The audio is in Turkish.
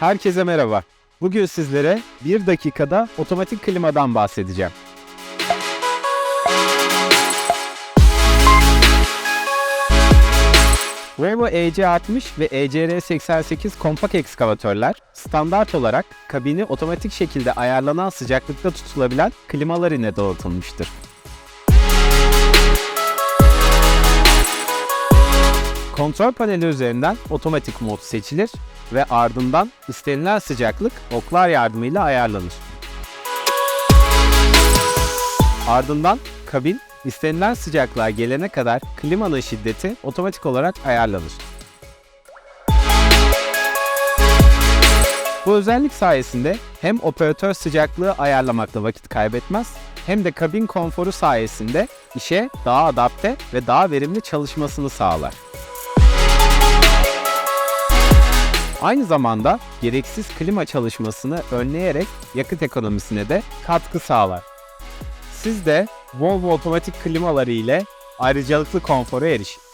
Herkese merhaba. Bugün sizlere bir dakikada otomatik klimadan bahsedeceğim. Revo EC60 ve E ECR88 kompak ekskavatörler standart olarak kabini otomatik şekilde ayarlanan sıcaklıkta tutulabilen klimalar ile donatılmıştır. Kontrol paneli üzerinden otomatik mod seçilir ve ardından istenilen sıcaklık oklar yardımıyla ayarlanır. Ardından kabin istenilen sıcaklığa gelene kadar klimanın şiddeti otomatik olarak ayarlanır. Bu özellik sayesinde hem operatör sıcaklığı ayarlamakta vakit kaybetmez hem de kabin konforu sayesinde işe daha adapte ve daha verimli çalışmasını sağlar. Aynı zamanda gereksiz klima çalışmasını önleyerek yakıt ekonomisine de katkı sağlar. Siz de Volvo otomatik klimaları ile ayrıcalıklı konfora erişin.